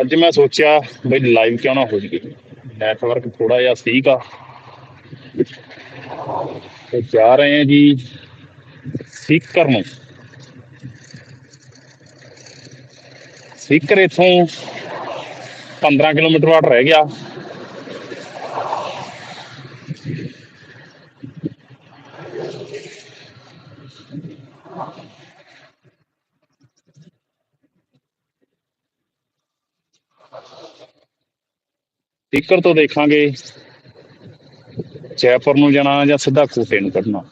ਅੱਜ ਮੈਂ ਸੋਚਿਆ ਬਈ ਲਾਈਵ ਕਿਉਂ ਨਾ ਹੋ ਜੀਏ ਨੈਟਵਰਕ ਥੋੜਾ ਜਿਹਾ ਸੀਗਾ ਤੇ ਜਾ ਰਹੇ ਹਾਂ ਜੀ ਸੀਕਰ ਨੂੰ। ਸੀਕਰ ਇਥੋਂ 15 ਕਿਲੋਮੀਟਰ ਵਾਟ ਰਹਿ ਗਿਆ। ਸੀਕਰ ਤੋਂ ਦੇਖਾਂਗੇ। ਜੈਪੁਰ ਨੂੰ ਜਾਣਾ ਜਾਂ ਸਿੱਧਾ ਕੋਟੇ ਨੂੰ ਕੱਢਣਾ।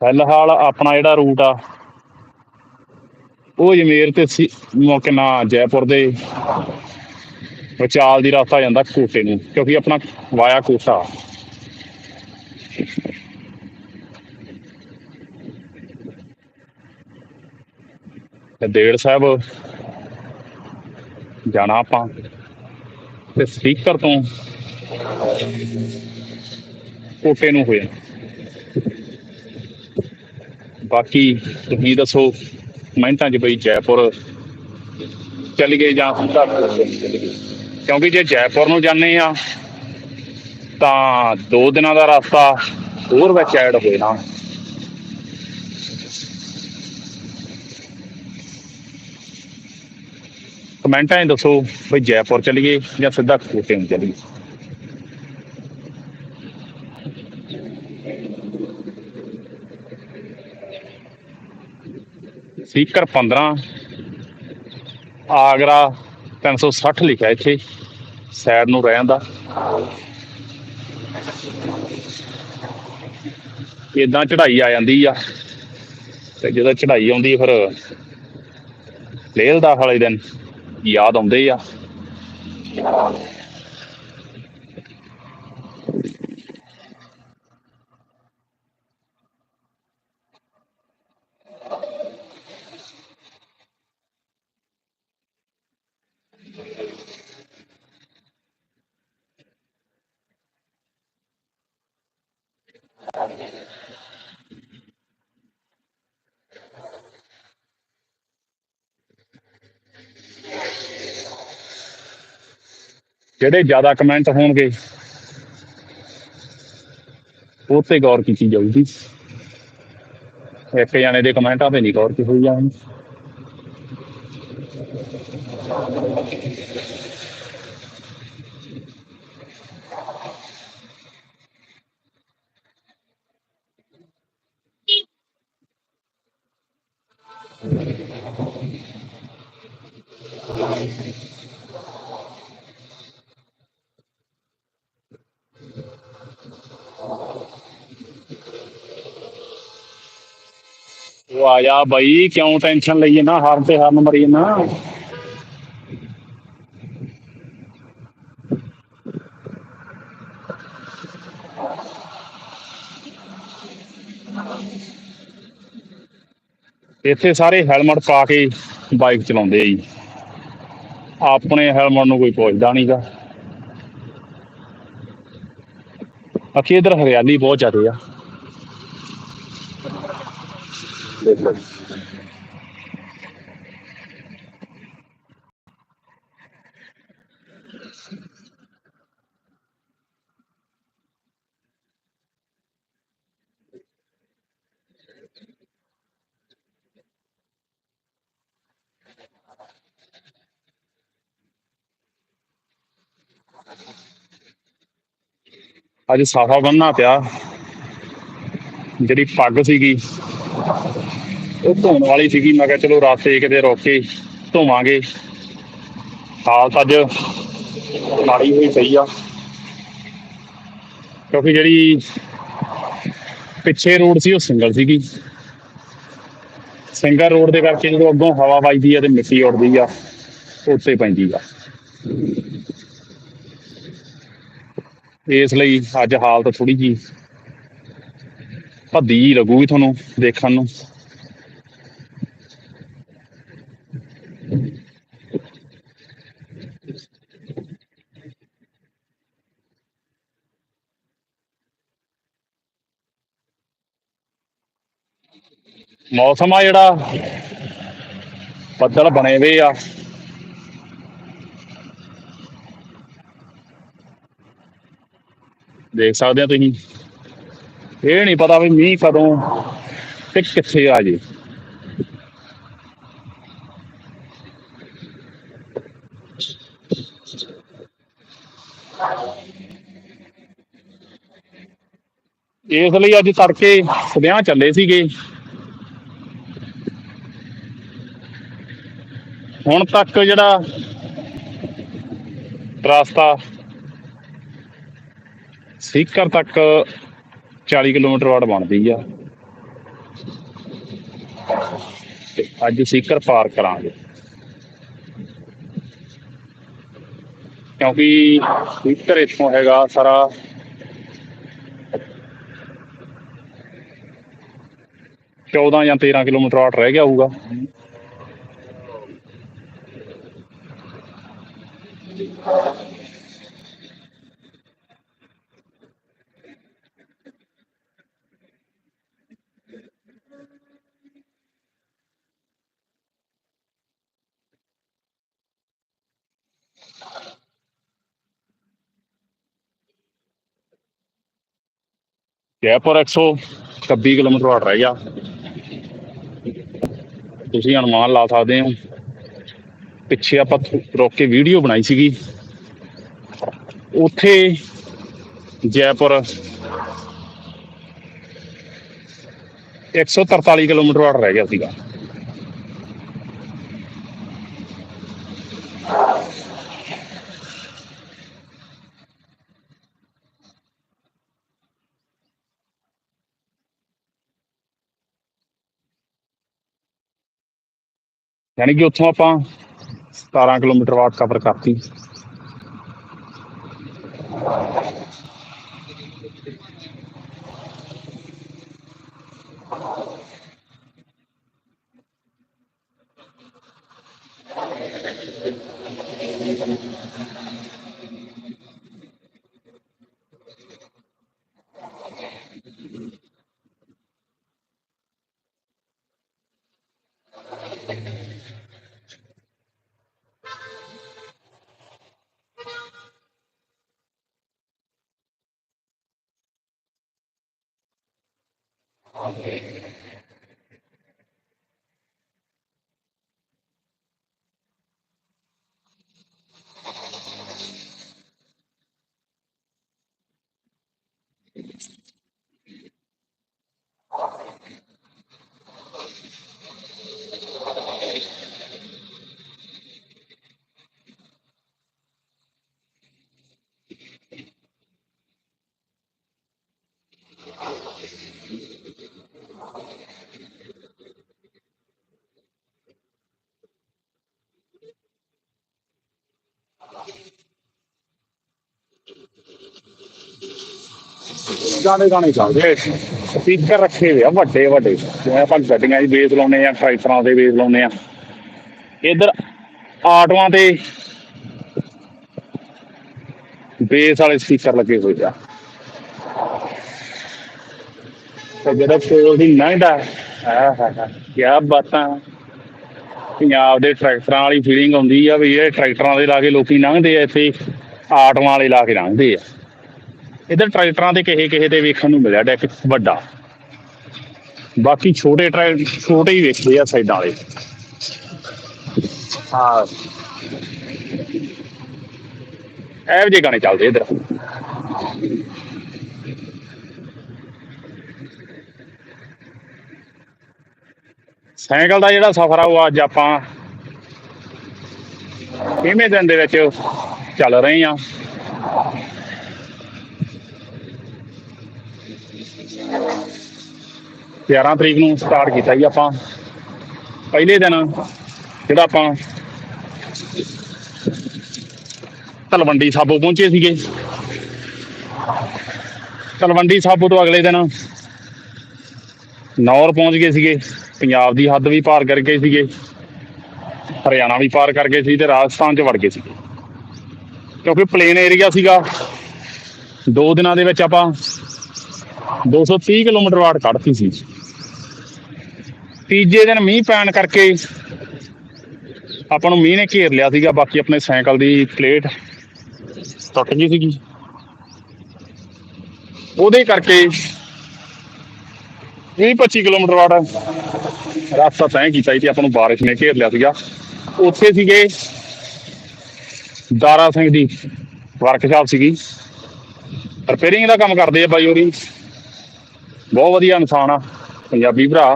ਫਿਲਹਾਲ ਆਪਣਾ ਜਿਹੜਾ ਰੂਟ ਆ, ਉਹ ਜਮੇਰ ਤੇ ਸੀ, ਮੌਕੇ ਨਾ ਜੈਪੁਰ ਦੇ ਵਿਚਾਲ ਦੀ ਰਸਤਾ ਜਾਂਦਾ ਕੋਟੇ ਨੂੰ, ਕਿਉਂਕਿ ਆਪਣਾ ਵਾਇਆ ਕੋਟਾ ਦੇੜ ਸਾਹਿਬ ਜਾਣਾ ਆਪਾਂ ਤੇ ਸਪੀਕਰ ਤੋਂ ਕੋਟੇ ਨੂੰ ਹੋਇਆ ਬਾਕੀ ਤੁਸੀਂ ਦੱਸੋ ਕਮੈਂਟਾਂ 'ਚ ਬਈ ਜੈਪੁਰ ਚਲੀ ਗਏ ਜਾਂ ਸਿੱਧਾ ਕਿਉਂਕਿ ਜੇ ਜੈਪੁਰ ਨੂੰ ਜਾਂਦੇ ਆ, ਤਾਂ 2 ਦਿਨਾਂ ਦਾ ਰਸਤਾ ਹੋਰ ਵਿੱਚ ਐਡ ਹੋਏ ਨਾ। ਕਮੈਂਟਾਂ 'ਚ ਦੱਸੋ ਬਈ ਜੈਪੁਰ ਚਲੀਏ ਜਾਂ ਸਿੱਧਾ ਕੋਟੇ ਨੂੰ ਚੱਲੀਏ ਸੀਕਰ 15 ਆਗਰਾ 360 ਲਿਖਿਆ ਇੱਥੇ ਸਾਈਡ ਨੂੰ ਰਹਿਣ ਦਾ। ਇਦਾਂ ਚੜ੍ਹਾਈ ਆ ਜਾਂਦੀ ਆ, ਤੇ ਜਦੋਂ ਚੜ੍ਹਾਈ ਆਉਂਦੀ ਫਿਰ ਲੇਹ ਦਾ ਵਾਲੇ ਦਿਨ ਯਾਦ ਆਉਂਦੇ ਆ। ਜਿਹੜੇ ਜ਼ਿਆਦਾ ਕਮੈਂਟ ਹੋਣਗੇ, ਉਹ ਤੇ ਗੌਰ ਕੀਤੀ ਜਾਊਗੀ। ਇੱਕ ਜਣੇ ਦੇ ਕਮੈਂਟਾਂ ਤੇ ਨਹੀਂ ਗੌਰ ਕੀਤੀ ਹੋਈ ਜਾਣੀ ਉਹ ਆ ਜਾ ਬਈ, ਕਿਉਂ ਟੈਨਸ਼ਨ ਲਈਏ ਨਾ ਹਾਰਨ ਤੇ ਹਰਨ ਮਰੀ ਨਾ। ਇੱਥੇ ਸਾਰੇ ਹੈਲਮਟ ਪਾ ਕੇ ਬਾਈਕ ਚਲਾਉਂਦੇ ਆ ਜੀ। ਆਪਣੇ ਹੈਲਮਟ ਨੂੰ ਕੋਈ ਪੁੱਛਦਾ ਨਹੀਂਗਾ ਅਖੇ ਇਧਰ ਹਰਿਆਲੀ ਬਹੁਤ ਜ਼ਿਆਦਾ ਆ। ਦੇਖ ਅੱਜ ਸਾਫਾ ਬੰਨਣਾ ਪਿਆ। ਜਿਹੜੀ ਪੱਗ ਸੀਗੀ ਉਹ ਧੋਣ ਵਾਲੀ ਸੀਗੀ। ਮੈਂ ਕਿਹਾ ਚਲੋ ਰਾਸਤੇ ਕਿਤੇ ਰੋਕ ਕੇ ਧੋਵਾਂਗੇ। ਹਾਲਤ ਅੱਜ ਮਾੜੀ ਹੋਈ ਪਈ ਆ। ਕਿਉਂਕਿ ਜਿਹੜੀ ਪਿੱਛੇ ਰੋਡ ਸੀ, ਉਹ ਸਿੰਗਲ ਸੀਗੀ। ਸਿੰਗਲ ਰੋਡ ਦੇ ਕਰਕੇ ਜਦੋਂ ਅੱਗੋਂ ਹਵਾ ਵੱਜਦੀ ਆ ਤੇ ਮਿੱਟੀ ਉੱਡਦੀ ਆ, ਉੱਤੇ ਪੈਂਦੀ ਆ। ਇਸ ਲਈ ਅੱਜ ਹਾਲਤ ਥੋੜੀ ਜੀ ਭੱਦੀ ਜਿਹੀ ਲੱਗੂਗੀ ਤੁਹਾਨੂੰ ਦੇਖਣ ਨੂੰ। ਮੌਸਮ ਆ ਜਿਹੜਾ। ਬੱਦਲ ਬਣੇ ਹੋਏ ਆ। ਦੇਖ ਸਕਦੇ ਆ ਤੁਸੀਂ। ਇਹ ਨਹੀਂ ਪਤਾ ਵੀ ਮੀਂਹ ਕਦੋਂ ਤੇ ਕਿੱਥੇ ਆ ਜੇ। ਇਸ ਲਈ ਅੱਜ ਤੜਕੇ ਸਦਿਆਂ ਚੱਲੇ ਸੀਗੇ। ਹੁਣ ਤੱਕ ਜਿਹੜਾ ਰਸਤਾ ਸੀਕਰ ਤੱਕ 40 ਕਿਲੋਮੀਟਰ ਵਾਟ ਬਣਦੀ ਆ। ਤੇ ਅੱਜ ਸੀਕਰ ਪਾਰ ਕਰਾਂਗੇ। ਕਿਉਂਕਿ ਸੀਕਰ ਇੱਥੋਂ ਹੈਗਾ ਸਾਰਾ ਚੌਦਾਂ ਜਾਂ 13 ਕਿਲੋਮੀਟਰ ਵਾਟ ਰਹਿ ਗਿਆ ਹੋਊਗਾ। ਜੈਪੁਰ 126 ਕਿਲੋਮੀਟਰ ਵਾਟ ਰਹਿ ਗਿਆ। ਤੁਸੀਂ ਅਨੁਮਾਨ ਲਾ ਸਕਦੇ ਹੋ। ਪਿੱਛੇ ਆਪਾਂ ਰੋਕ ਕੇ ਵੀਡੀਓ ਬਣਾਈ ਸੀਗੀ। ਉੱਥੇ ਜੈਪੁਰ 143 ਕਿਲੋਮੀਟਰ ਵਾਟ ਰਹਿ ਗਿਆ ਸੀਗਾ। ਯਾਨੀ ਕਿ ਉੱਥੋਂ ਆਪਾਂ 17 ਕਿਲੋਮੀਟਰ ਵਾਟ ਕਵਰ ਕਰਤੀ। ਗਾਣੇ ਗਾਣੇ ਚੱਲਦੇ ਸਪੀਕਰ ਰੱਖੇ ਹੋਏ ਆ, ਵੱਡੇ ਵੱਡੇ। ਜਿਵੇਂ ਆਪਾਂ ਗੱਡੀਆਂ 'ਚ ਬੇਸ ਲਾਉਨੇ ਆ, ਟਰੈਕਟਰਾਂ ਦੇ ਬੇਸ ਲਾਉਨੇ ਆ। ਇਧਰ ਆਟੋਆਂ ਤੇ ਬੇਸ ਵਾਲੇ ਸਪੀਕਰ ਲੱਗੇ ਹੋਏ ਆ। ਤੇ ਜਿਹੜਾ ਕੋਲ ਦੀ ਲੰਘਦਾ ਆਹ ਹਾ ਕੀ ਬਾਤਾਂ। ਪੰਜਾਬ ਦੇ ਟਰੈਕਟਰਾਂ ਵਾਲੀ ਫੀਲਿੰਗ ਆਉਂਦੀ ਆ ਵੀ ਇਹ ਟਰੈਕਟਰਾਂ ਦੇ ਲਾ ਕੇ ਲੋਕੀ ਲੰਘਦੇ ਆ, ਇੱਥੇ ਆਟੋਆਂ ਵਾਲੇ ਲਾ ਕੇ ਲੰਘਦੇ ਆ। ਇਧਰ ਟਰੈਕਟਰਾਂ ਦੇ ਕਿਸੇ ਕਿਸੇ ਤੇ ਵੇਖਣ ਨੂੰ ਮਿਲਿਆ ਡੈਕ ਵੱਡਾ। ਬਾਕੀ ਛੋਟੇ ਟਰੈਕ ਛੋਟੇ ਹੀ ਵੇਖਦੇ ਆ ਸਾਈਡਾਂ ਵਾਲੇ। ਹਾਂ। ਇਹੋ ਜਿਹੇ ਗਾਣੇ ਚੱਲਦੇ ਇਧਰ। ਸਾਈਕਲ ਦਾ ਜਿਹੜਾ ਸਫ਼ਰ ਆ ਉਹ ਅੱਜ ਆਪਾਂ ਛੇਵੇਂ ਦਿਨ ਦੇ ਵਿੱਚ ਚੱਲ ਰਹੇ ਆ। ਗਿਆਰਾਂ ਤਰੀਕ ਨੂੰ ਸਟਾਰਟ ਕੀਤਾ ਜੀ ਆਪਾਂ। ਪਹਿਲੇ ਦਿਨ ਜਿਹੜਾ ਆਪਾਂ ਤਲਵੰਡੀ ਸਾਬੋ ਪਹੁੰਚੇ ਸੀਗੇ। ਤਲਵੰਡੀ ਸਾਬੋ ਤੋਂ ਅਗਲੇ ਦਿਨ ਨੌਰ ਪਹੁੰਚ ਗਏ ਸੀਗੇ। ਪੰਜਾਬ ਦੀ ਹੱਦ ਵੀ ਪਾਰ ਕਰ ਗਏ ਸੀਗੇ। ਹਰਿਆਣਾ ਵੀ ਪਾਰ ਕਰ ਗਏ ਸੀ ਤੇ ਰਾਜਸਥਾਨ ਚ ਵੜ ਗਏ ਸੀਗੇ। ਕਿਉਂਕਿ ਪਲੇਨ ਏਰੀਆ ਸੀਗਾ। ਦੋ ਦਿਨਾਂ ਦੇ ਵਿੱਚ ਆਪਾਂ 230 ਕਿਲੋਮੀਟਰ ਵਾਟ ਕੱਢਤੀ ਸੀ। ਤੀਜੇ ਦਿਨ ਮੀਂਹ ਪੈਣ ਕਰਕੇ ਆਪਾਂ ਨੂੰ ਮੀਂਹ ਨੇ ਘੇਰ ਲਿਆ ਸੀਗਾ, ਬਾਕੀ ਆਪਣੇ ਸਾਈਕਲ ਦੀ ਪਲੇਟ ਟੁੱਟ ਗਈ ਸੀਗੀ। ਉਹਦੇ ਕਰਕੇ 20-25 ਕਿਲੋਮੀਟਰ ਵਾਟ ਰਸਤਾ ਤੈਅ ਕੀਤਾ ਸੀ ਆਪਾਂ ਨੂੰ ਬਾਰਿਸ਼ ਨੇ ਘੇਰ ਲਿਆ ਸੀਗਾ। ਉੱਥੇ ਸੀਗੇ ਦਾਰਾ ਸਿੰਘ ਦੀ ਵਰਕਸ਼ਾਪ ਸੀਗੀ। ਰਿਪੇਅਰਿੰਗ ਦਾ ਕੰਮ ਕਰਦੇ ਆ ਬਾਈ ਹੋਰੀ ਬਹੁਤ ਵਧੀਆ ਇਨਸਾਨ ਆ, ਪੰਜਾਬੀ ਭਰਾ।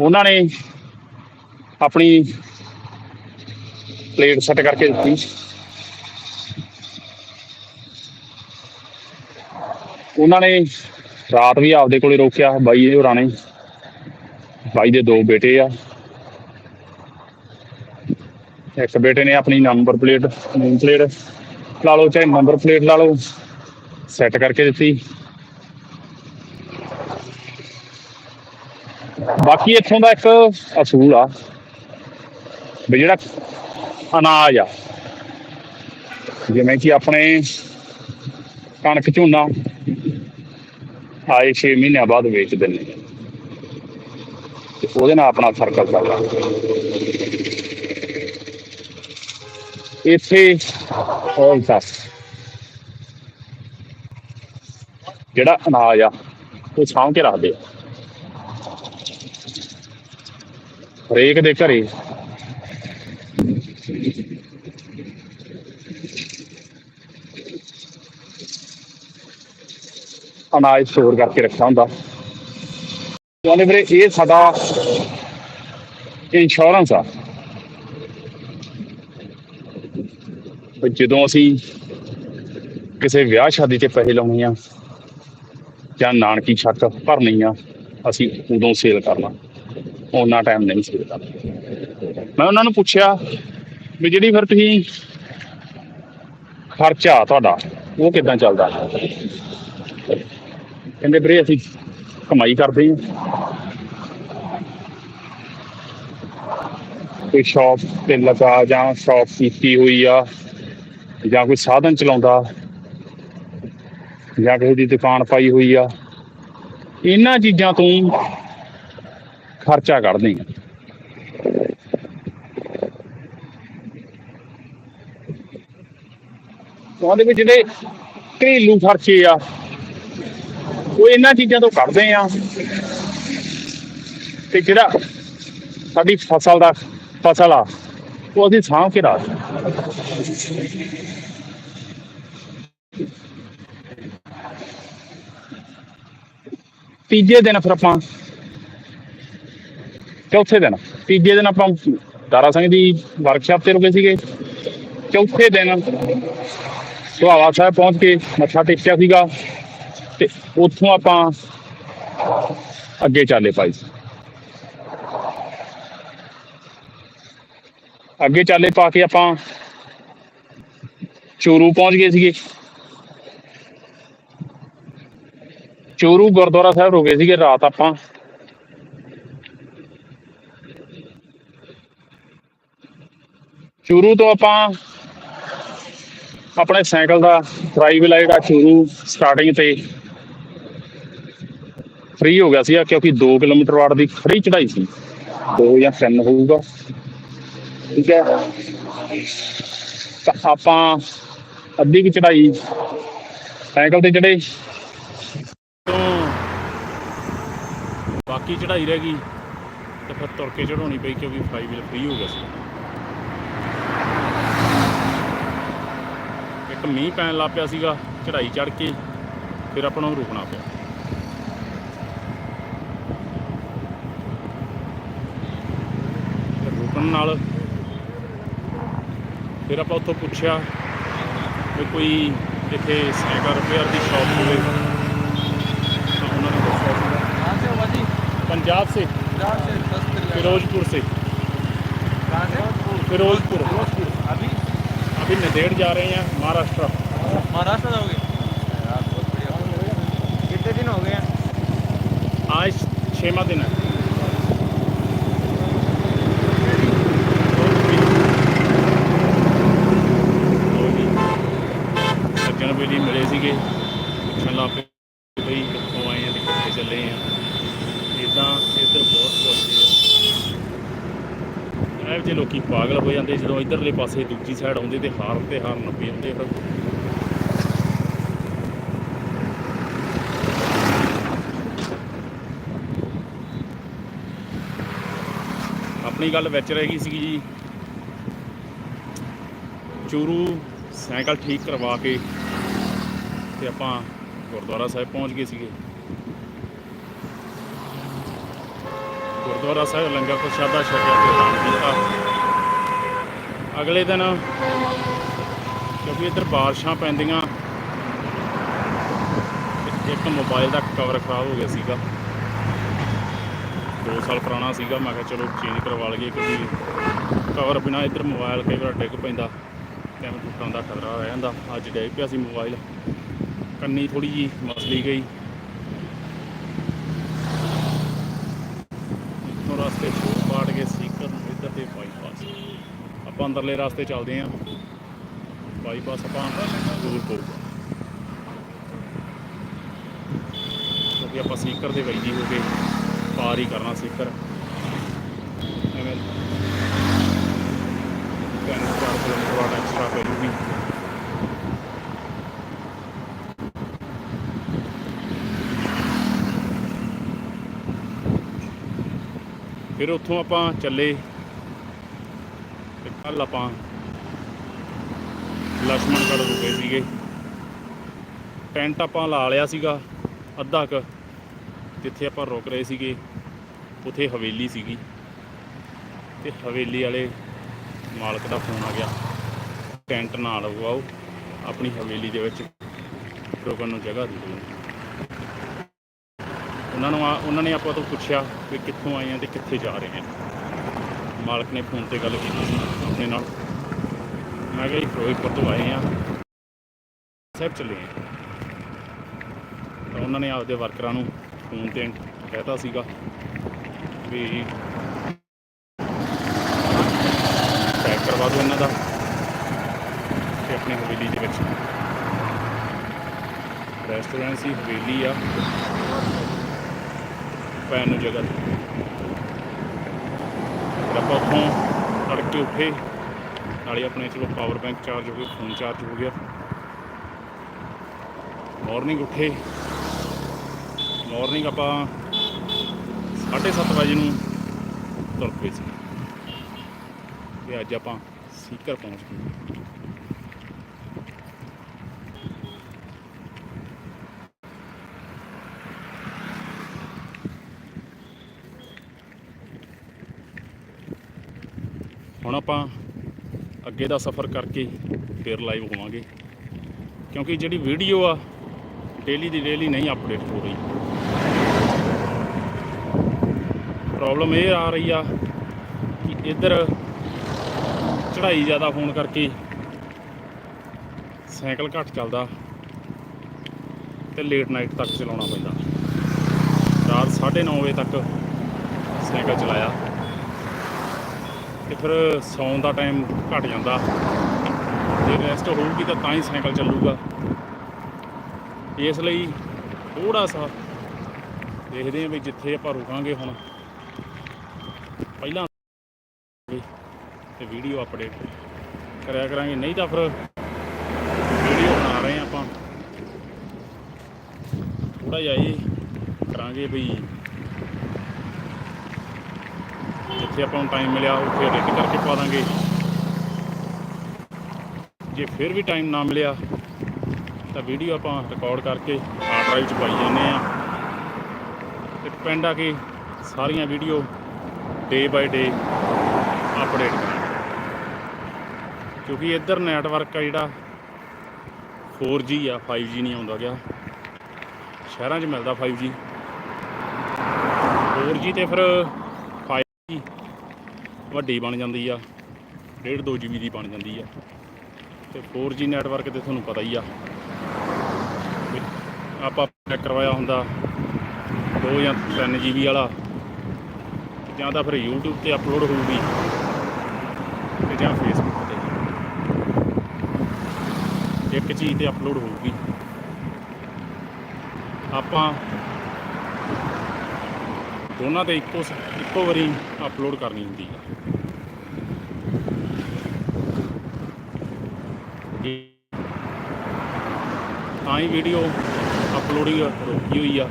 ਉਹਨਾਂ ਨੇ ਆਪਣੀ ਪਲੇਟ ਸੈੱਟ ਕਰਕੇ ਦਿੱਤੀ। ਉਹਨਾਂ ਨੇ ਰਾਤ ਵੀ ਆਪਦੇ ਕੋਲੇ ਰੋਕਿਆ, ਬਾਈ ਦੇ ਹੋਰਾਂ ਨੇ। ਬਾਈ ਦੇ ਦੋ ਬੇਟੇ ਆ। ਇੱਕ ਬੇਟੇ ਨੇ ਆਪਣੀ ਨੰਬਰ ਪਲੇਟ, ਨੇਮ ਪਲੇਟ ਲਾ ਲਓ, ਚਾਹੇ ਨੰਬਰ ਪਲੇਟ ਲਾ ਲਓ, ਸੈੱਟ ਕਰਕੇ ਦਿੱਤੀ। ਬਾਕੀ ਇੱਥੋਂ ਦਾ ਇੱਕ ਅਸੂਲ ਆ ਵੀ ਜਿਹੜਾ ਅਨਾਜ ਆ, ਜਿਵੇਂ ਕਿ ਆਪਣੇ ਕਣਕ ਝੋਨਾ ਆਏ 6 ਮਹੀਨਿਆਂ ਬਾਅਦ ਵੇਚ ਦਿੰਦੇ ਤੇ ਉਹਦੇ ਨਾਲ ਆਪਣਾ ਸਰਕਲ ਚੱਲਦਾ ਇੱਥੇ ਉਹ ਦੱਸ ਜਿਹੜਾ ਅਨਾਜ ਆ, ਉਹ ਸਾਂਭ ਕੇ ਰੱਖਦੇ ਆ। ਹਰੇਕ ਦੇ ਘਰੇ। ਅਨਾਜ ਸਟੋਰ ਕਰਕੇ ਰੱਖਿਆ ਹੁੰਦਾ। ਉਹਨੇ ਵੀਰੇ, ਇਹ ਸਾਡਾ ਇੰਸ਼ੋਰੈਂਸ ਆ। ਜਦੋਂ ਅਸੀਂ ਕਿਸੇ ਵਿਆਹ ਸ਼ਾਦੀ ਤੇ ਪੈਸੇ ਲਾਉਣੇ ਆ ਜਾਂ ਨਾਨਕੀ ਛੱਕ ਭਰਨੀ ਆ, ਅਸੀਂ ਉਦੋਂ ਸੇਲ ਕਰਨਾ। ਉਹਨਾਂ ਟਾਈਮ ਨਹੀਂ ਸੀ। ਮੈਂ ਉਹਨਾਂ ਨੂੰ ਪੁੱਛਿਆ ਵੀ ਜਿਹੜੀ ਫਿਰ ਤੁਸੀਂ ਖਰਚਾ ਤੁਹਾਡਾ, ਉਹ ਕਿਦਾਂ ਚੱਲਦਾ? ਕਹਿੰਦੇ ਵੀਰੇ ਅਸੀਂ ਕਮਾਈ ਕਰਦੇ ਹਾਂ। ਕੋਈ ਸ਼ਾਪ ਤੇ ਲਗਾ ਜਾਂ ਸ਼ਾਪ ਕੀਤੀ ਹੋਈ ਆ, ਜਾਂ ਕੋਈ ਸਾਧਨ ਚਲਾਉਂਦਾ, ਜਾਂ ਕਿਸੇ ਦੀ ਦੁਕਾਨ ਪਾਈ ਹੋਈ ਆ, ਇਹਨਾਂ ਚੀਜ਼ਾਂ ਤੋਂ ਖਰਚਾ ਕੱਢਦੇ ਆ। ਉਹਦੇ ਵਿੱਚ ਜਿਹੜੇ ਘਰੇਲੂ ਖਰਚੇ ਆ, ਉਹ ਇਹਨਾਂ ਚੀਜ਼ਾਂ ਤੋਂ ਕੱਢਦੇ ਆ। ਤੇ ਜਿਹੜਾ ਸਾਡੀ ਫਸਲ ਦਾ ਫਸਲ ਆ, ਉਹ ਅਸੀਂ ਸਾਂਭ ਕੇ ਰੱਖਦੇ ਤੀਜੇ ਦਿਨ ਫਿਰ ਆਪਾਂ ਚੌਥੇ ਦਿਨ, ਤੀਜੇ ਦਿਨ ਆਪਾਂ ਦਾਰਾ ਸਿੰਘ ਦੀ ਵਰਕਸ਼ਾਪ ਤੇ ਰੁਕੇ ਸੀਗੇ। ਚੌਥੇ ਦਿਨ ਸੁਹਾਵਾ ਸਾਹਿਬ ਪਹੁੰਚ ਕੇ ਮੱਥਾ ਟੇਕਿਆ ਸੀਗਾ ਤੇ ਉੱਥੋਂ ਆਪਾਂ ਅੱਗੇ ਚਾਲੇ ਪਾਈ ਅੱਗੇ ਚਾਲੇ ਪਾ ਕੇ ਆਪਾਂ ਚੋਰੂ ਪਹੁੰਚ ਗਏ ਸੀਗੇ। ਚੋਰੂ ਗੁਰਦੁਆਰਾ ਸਾਹਿਬ ਰੁਕੇ ਸੀਗੇ, ਰਾਤ ਆਪਾਂ ਚੋਰੂ ਤੋਂ ਆਪਾਂ ਆਪਣੇ ਸਾਈਕਲ ਦਾ ਡਰਾਈਵ ਲਾਈਟ ਆ ਚੋਰੂ ਸਟਾਰਟਿੰਗ ਤੇ। ਫ੍ਰੀ ਹੋ ਗਿਆ ਸੀ ਕਿਉਂਕਿ 2 ਕਿਲੋਮੀਟਰ ਵਾਟ ਦੀ ਖੜੀ ਚੜਾਈ ਸੀ। 2 ਜਾਂ 3 ਹੋਊਗਾ। ਠੀਕ ਹੈ। ਤਾਂ ਆਪਾਂ ਅੱਧੀ ਕੀ ਚੜਾਈ ਸਾਈਕਲ ਤੇ ਚੜੇ। ਬਾਕੀ ਚੜਾਈ ਰਹਿ ਗਈ। ਤੇ ਫਿਰ ਤੁਰ ਕੇ ਚੜਾਉਣੀ ਪਈ ਕਿਉਂਕਿ ਫਲਾਈ ਵੀਲ ਫ੍ਰੀ ਹੋ ਗਿਆ ਸੀ। ਇੱਕ ਮੀਂਹ ਪੈਣ ਲੱਗ ਪਿਆ ਸੀਗਾ ਚੜਾਈ ਚੜ ਕੇ ਫਿਰ ਆਪਾਂ ਨੂੰ ਰੁਕਣਾ ਪਿਆ ਫਿਰ ਰੁਕਣ ਨਾਲ ਫਿਰ ਆਪਾਂ ਉੱਥੋਂ ਪੁੱਛਿਆ ਵੀ ਕੋਈ ਇੱਥੇ ਸਾਈਕਲ ਰਿਪੇਅਰ ਦੀ ਸ਼ਾਪ ਹੋਵੇ ਤਾਂ ਉਹਨਾਂ ਨੇ ਦੱਸਿਆ ਸੀਗਾ कहाँ से हो भाजी पंजाब से पंजाब से दस दिन लगा। फिरोजपुर से कहाँ से फिरोजपुर अभी अभी नंदेड़ जा रहे हैं महाराष्ट्र महाराष्ट्र जाओगे यार बहुत बढ़िया कितने दिन हो गए हैं आज छेवा दिन है ਜਦੋਂ ਇੱਧਰਲੇ ਪਾਸੇ ਦੂਜੀ ਸਾਈਡ ਆਉਂਦੇ ਤੇ ਹਾਰਨ ਤੇ ਹਾਰਨ ਨੱਪੀ ਜਾਂਦੇ ਫਿਰ ਆਪਣੀ ਗੱਲ ਵਿੱਚ ਰਹਿ ਗਈ ਸੀਗੀ ਜੀ। ਚੂਰੂ ਸਾਈਕਲ ਠੀਕ ਕਰਵਾ ਕੇ ਤੇ ਆਪਾਂ ਗੁਰਦੁਆਰਾ ਸਾਹਿਬ ਪਹੁੰਚ ਗਏ ਸੀਗੇ। ਗੁਰਦੁਆਰਾ ਸਾਹਿਬ ਲੰਗਰ ਪ੍ਰਸ਼ਾਦਾ ਛਕਿਆ ਤੇ ਦਾਨ ਕੀਤਾ। ਅਗਲੇ ਦਿਨ ਕਿਉਂਕਿ ਇੱਧਰ ਬਾਰਿਸ਼ਾਂ ਪੈਂਦੀਆਂ, ਇੱਕ ਮੋਬਾਈਲ ਦਾ ਕਵਰ ਖਰਾਬ ਹੋ ਗਿਆ ਸੀਗਾ। 2 ਸਾਲ ਪੁਰਾਣਾ ਸੀਗਾ, ਮੈਂ ਕਿਹਾ ਚਲੋ ਚੇਂਜ ਕਰਵਾ ਲਈਏ ਕਿਉਂਕਿ ਕਵਰ ਬਿਨਾ ਇੱਧਰ ਮੋਬਾਈਲ ਕਈ ਵਾਰ ਡਿੱਗ ਪੈਂਦਾ ਤੇ ਟੁੱਟਣ ਦਾ ਖਤਰਾ ਰਹਿ ਜਾਂਦਾ। ਅੱਜ ਡਿੱਗ ਪਿਆ ਸੀ ਮੋਬਾਈਲ। ਕੰਨੀ ਥੋੜੀ ਜੀ ਮਸਲੀ ਗਈ ਇੱਥੋਂ ਰਸਤੇ ਛੋਟ ਪਾੜ ਕੇ ਸੀਕਰ ਨੂੰ ਇੱਧਰ ਤੇ ਬਾਈਪਾਸ ਆਪਾਂ ਅੰਦਰਲੇ ਰਸਤੇ ਚੱਲਦੇ ਆਂ। ਬਾਈਪਾਸ ਆਪਾਂ ਦੂਰ ਪਊਗਾ ਕਿਉਂਕਿ ਆਪਾਂ ਸੀਕਰ ਦੇ ਵਿੱਚ ਹੋ ਕੇ ਪਾਰ ਹੀ ਕਰਨਾ ਸੀਕਰ ਐਵੇਂ ਤਿੰਨ ਕਿਲੋਮੀਟਰ ਵਾਟ ਐਕਸਟਰਾ ਕਰੂਗੀ। ਫਿਰ ਉੱਥੋਂ ਆਪਾਂ ਚੱਲੇ ਕੱਲ ਆਪਾਂ ਲక్ష్ਮਣਗੜ੍ਹ ਰੁਕੇ ਸੀਗੇ। ਟੈਂਟ ਆਪਾਂ ਲਾ ਲਿਆ ਸੀਗਾ ਅੱਧਾ ਕ, ਜਿੱਥੇ ਆਪਾਂ ਰੁਕ ਰਹੇ ਸੀਗੇ, ਉਥੇ ਹਵੇਲੀ ਸੀਗੀ। ਤੇ ਹਵੇਲੀ ਵਾਲੇ ਮਾਲਕ ਦਾ ਫੋਨ ਆ ਗਿਆ, ਟੈਂਟ ਨਾ ਲਗਵਾਓ, ਆਪਣੀ ਹਵੇਲੀ ਦੇ ਵਿੱਚ ਰੁਕਣ ਨੂੰ ਜਗ੍ਹਾ ਦੇ ਉਹਨਾਂ ਨੂੰ ਉਹਨਾਂ ਨੇ ਆਪਾਂ ਤੋਂ ਪੁੱਛਿਆ ਕਿ ਕਿੱਥੋਂ ਆਏ ਆ ਤੇ ਕਿੱਥੇ ਜਾ ਰਹੇ ਆ। ਮਾਲਕ ਨੇ ਫੋਨ ਤੇ ਗੱਲ ਕੀਤੀ ਸੀ ਆਪਣੇ ਨਾਲ। ਮੈਂ ਕਿਹਾ ਜੀ, ਫਿਰੋਜ਼ਪੁਰ ਤੋਂ ਆਏ ਆ ਸਾਹਿਬ ਚੱਲੇ ਆ ਤਾਂ ਉਹਨਾਂ ਨੇ ਆਪਦੇ ਵਰਕਰਾਂ ਨੂੰ ਫੋਨ ਤੇ ਕਹਿਤਾ ਸੀਗਾ ਵੀ ਪੈਕ ਕਰਵਾ ਦਿਓ ਇਹਨਾਂ ਦਾ ਤੇ ਆਪਣੀ ਹਵੇਲੀ ਦੇ ਵਿੱਚ। ਰੈਸਟੋਰੈਂਟ ਸੀ, ਹਵੇਲੀ ਆ। ਪੈਣ ਨੂੰ ਜਗ੍ਹਾ ਦਿੱਤੀ। ਫਿਰ ਆਪਾਂ ਉੱਥੋਂ ਤੜਕੇ ਉੱਠੇ, ਨਾਲੇ ਆਪਣੇ ਚਲੋ ਪਾਵਰ ਬੈਂਕ ਚਾਰਜ ਹੋ ਗਿਆ ਫੋਨ ਚਾਰਜ ਹੋ ਗਿਆ। ਮਾਰਨਿੰਗ ਉੱਠੇ। ਮਾਰਨਿੰਗ ਆਪਾਂ 7:30 ਵਜੇ ਨੂੰ ਤੁਰ ਪਏ ਸੀ। ਤੇ ਅੱਜ ਆਪਾਂ ਸੀਕਰ ਪਹੁੰਚ ਗਏ। ਹੁਣ ਆਪਾਂ ਅੱਗੇ ਦਾ ਸਫ਼ਰ ਕਰਕੇ ਫਿਰ ਲਾਈਵ ਹੋਵਾਂਗੇ। ਕਿਉਂਕਿ ਜਿਹੜੀ ਵੀਡੀਓ ਆ ਡੇਲੀ ਦੀ ਡੇਲੀ ਨਹੀਂ ਅਪਡੇਟ ਹੋ ਰਹੀ। ਪ੍ਰੋਬਲਮ ਇਹ ਆ ਰਹੀ ਆ ਕਿ ਇੱਧਰ ਚੜ੍ਹਾਈ ਜ਼ਿਆਦਾ ਹੋਣ ਕਰਕੇ ਸਾਈਕਲ ਘੱਟ ਚੱਲਦਾ ਤੇ ਲੇਟ ਨਾਈਟ ਤੱਕ ਚਲਾਉਣਾ ਪੈਂਦਾ। ਰਾਤ 9:30 ਵਜੇ ਤੱਕ ਸਾਈਕਲ ਚਲਾਇਆ। ਤੇ ਫਿਰ ਸੌਣ ਦਾ ਟਾਈਮ ਘਟ ਜਾਂਦਾ। ਜੇ ਰੈਸਟ ਹੋਊਗੀ ਤਾਂ ਤਾਂ ਹੀ ਸਾਈਕਲ ਚੱਲੂਗਾ। ਇਸ ਲਈ ਥੋੜਾ ਸਾ ਦੇਖਦੇ ਹਾਂ ਵੀ ਜਿੱਥੇ ਆਪਾਂ ਰੁਕਾਂਗੇ ਹੁਣ। ਪਹਿਲਾਂ ਤੇ ਵੀਡੀਓ ਅਪਡੇਟ ਕਰਿਆ ਕਰਾਂਗੇ, ਨਹੀਂ ਤਾਂ ਫਿਰ ਵੀਡੀਓ ਬਣਾ ਰਹੇ ਹਾਂ ਆਪਾਂ। ਥੋੜਾ ਜਿਹਾ ਇਹ ਕਰਾਂਗੇ ਵੀ ਜਿੱਥੇ ਆਪਾਂ ਨੂੰ ਟਾਈਮ ਮਿਲਿਆ, ਉੱਥੇ ਐਡਿਟ ਕਰਕੇ ਪਾ ਦਾਂਗੇ। ਜੇ ਫਿਰ ਵੀ ਟਾਈਮ ਨਾ ਮਿਲਿਆ, ਤਾਂ ਵੀਡੀਓ ਆਪਾਂ ਰਿਕਾਰਡ ਕਰਕੇ ਹਾਰਡ ਡਰਾਈਵ 'ਚ ਪਾਈ ਜਾਂਦੇ ਆ ਤੇ ਪਿੰਡ ਆ ਕੇ ਸਾਰੀਆਂ ਵੀਡੀਓ ਡੇ ਬਾਈ ਡੇ ਅਪਡੇਟ ਕਰਾਂਗੇ ਕਿਉਂਕਿ ਇੱਧਰ ਨੈਟਵਰਕ ਆ ਜਿਹੜਾ 4G ਆ 5G ਨਹੀਂ ਆਉਂਦਾ ਗਿਆ। ਸ਼ਹਿਰਾਂ 'ਚ ਮਿਲਦਾ 5G 4G ਤੇ ਫਿਰ ਵੱਡੀ ਬਣ ਜਾਂਦੀ ਆ 1.5 2 GB ਦੀ ਬਣ ਜਾਂਦੀ ਆ। ਤੇ 4G ਨੈਟਵਰਕ ਤੇ ਤੁਹਾਨੂੰ ਪਤਾ ਹੀ ਆ ਆਪਾਂ ਚੈੱਕ ਕਰਵਾਇਆ ਹੁੰਦਾ 2 ਜਾਂ 3 GB ਵਾਲਾ, ਜਾਂ ਤਾਂ ਫਿਰ YouTube ਤੇ ਅਪਲੋਡ ਹੋਊਗੀ ਤੇ ਜਾਂ Facebook ਤੇ। ਇੱਕ ਚੀਜ਼ ਤੇ ਅਪਲੋਡ ਹੋਊਗੀ। ਆਪਾਂ ਦੋਨਾਂ ਤੇ ਇੱਕੋ ਸ- ਇੱਕੋ ਵਾਰੀ ਅਪਲੋਡ ਕਰਨੀ ਹੁੰਦੀ ਆ ਤਾਂ ਹੀ ਵੀਡੀਓ ਅਪਲੋਡਿੰਗ ਰੁਕੀ ਹੋਈ ਆ।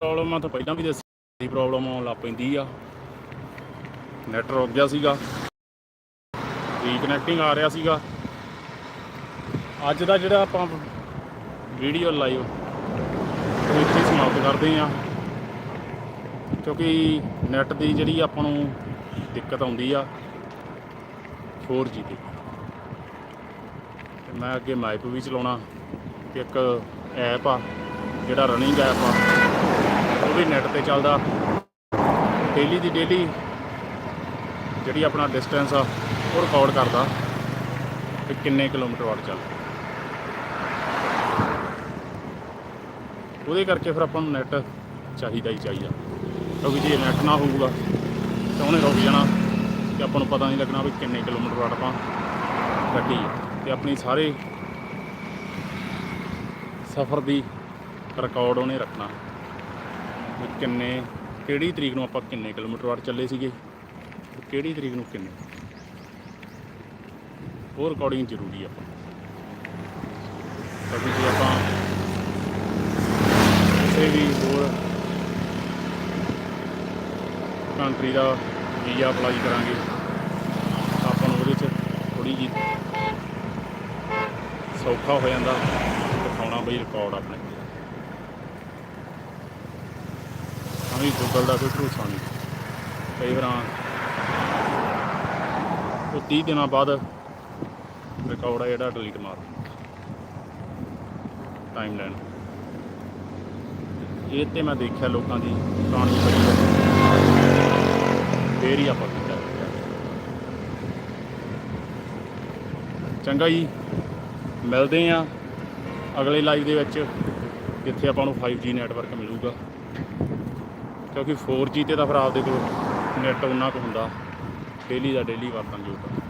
ਪ੍ਰੋਬਲਮ ਆ ਤਾਂ ਪਹਿਲਾਂ ਵੀ ਦੱਸੀ ਪ੍ਰੋਬਲਮ ਆਉਣ ਲੱਗ ਪੈਂਦੀ ਆ। ਨੈਟ ਰੁਕ ਗਿਆ ਸੀਗਾ। ਰੀਕਨੈਕਟਿੰਗ ਆ ਰਿਹਾ ਸੀਗਾ। ਅੱਜ ਦਾ ਜਿਹੜਾ ਆਪਾਂ ਵੀਡੀਓ ਲਾਈਵ ਸਮਾਪਤ ਕਰਦੇ ਹਾਂ। ਕਿਉਂਕਿ ਨੈਟ ਦੀ ਜਿਹੜੀ ਆਪਾਂ ਨੂੰ ਦਿੱਕਤ ਆਉਂਦੀ ਆ 4G ਦੀ। ਤੇ ਮੈਂ ਅੱਗੇ ਮਾਈਪ ਵੀ ਚਲਾਉਣਾ, ਤੇ ਇੱਕ ਐਪ ਆ, ਜਿਹੜਾ ਰਨਿੰਗ ਐਪ ਆ, ਉਹ ਵੀ ਨੈਟ ਤੇ ਚੱਲਦਾ। ਡੇਲੀ ਦੀ ਡੇਲੀ ਜਿਹੜੀ ਆਪਣਾ ਡਿਸਟੈਂਸ ਆ, ਉਹ ਰਿਕਾਰਡ ਕਰਦਾ ਕਿ ਕਿੰਨੇ ਕਿਲੋਮੀਟਰ ਵਾਟ ਚੱਲ ਉਹਦੇ ਕਰਕੇ ਫਿਰ ਆਪਾਂ ਨੂੰ ਨੈਟ ਚਾਹੀਦਾ ਹੀ ਚਾਹੀਦਾ। ਕਿਉਂਕਿ ਜੇ ਨੈਟ ਨਾ ਹੋਊਗਾ, ਤਾਂ ਉਹਨੇ ਰੁਕ ਜਾਣਾ ਤੇ ਆਪਾਂ ਨੂੰ ਪਤਾ ਨਹੀਂ ਲੱਗਣਾ ਵੀ ਕਿੰਨੇ ਕਿਲੋਮੀਟਰ ਵਾਟ ਆਪਾਂ ਕੱਢੀ ਹੈ ਤੇ ਆਪਣੀ ਸਾਰੇ ਸਫ਼ਰ ਦੀ ਰਿਕਾਰਡ ਉਹਨੇ ਰੱਖਣਾ ਵੀ ਕਿੰਨੇ, ਕਿਹੜੀ ਤਰੀਕ ਨੂੰ ਆਪਾਂ ਕਿੰਨੇ ਕਿਲੋਮੀਟਰ ਵਾਟ ਚੱਲੇ ਸੀਗੇ ਕਿਹੜੀ ਤਰੀਕ ਨੂੰ ਕਿੰਨੇ। ਉਹ ਰਿਕਾਰਡਿੰਗ ਜ਼ਰੂਰੀ ਆ ਆਪਾਂ ਕਿਉਂਕਿ ਜੇ ਆਪਾਂ ਕਿਸੇ ਵੀ ਹੋਰ ਕੰਟਰੀ ਦਾ ਵੀਜ਼ਾ ਅਪਲਾਈ ਕਰਾਂਗੇ। ਤਾਂ ਆਪਾਂ ਨੂੰ ਉਹਦੇ 'ਚ ਥੋੜੀ ਜਿਹੀ ਸੌਖਾ ਹੋ ਜਾਂਦਾ, ਦਿਖਾਉਣਾ ਬਈ ਰਿਕਾਰਡ ਆਪਣੇ। ਵੀ ਗੂਗਲ ਦਾ ਕੋਈ ਭਰੋਸਾ ਨਹੀਂ। ਕਈ ਵਾਰ ਉਹ 30 ਦਿਨਾਂ ਬਾਅਦ ਰਿਕਾਰਡ ਆ ਜਿਹੜਾ ਡਿਲੀਟ ਮਾਰ ਟਾਈਮ ਲੈਣ। ਇਹ ਤੇ ਮੈਂ ਦੇਖਿਆ ਲੋਕਾਂ ਦੀ ਕਹਾਣੀ ਬੜੀ ਫੇਰ ਹੀ ਆਪਾਂ ਕੀਤਾ। ਚੰਗਾ ਜੀ, ਮਿਲਦੇ ਆ ਅਗਲੇ ਲਾਈਵ ਦੇ ਵਿੱਚ, ਜਿੱਥੇ ਆਪਾਂ ਨੂੰ 5G ਨੈਟਵਰਕ ਮਿਲੂਗਾ। ਕਿਉਂਕਿ 4G ਤੇ ਤਾਂ ਫਿਰ ਆਪਦੇ ਕੋਲ ਨੈਟ ਉਹਨਾਂ ਕੁ ਹੁੰਦਾ। ਡੇਲੀ ਦਾ ਡੇਲੀ ਵਰਤਣ ਜੋਗਾ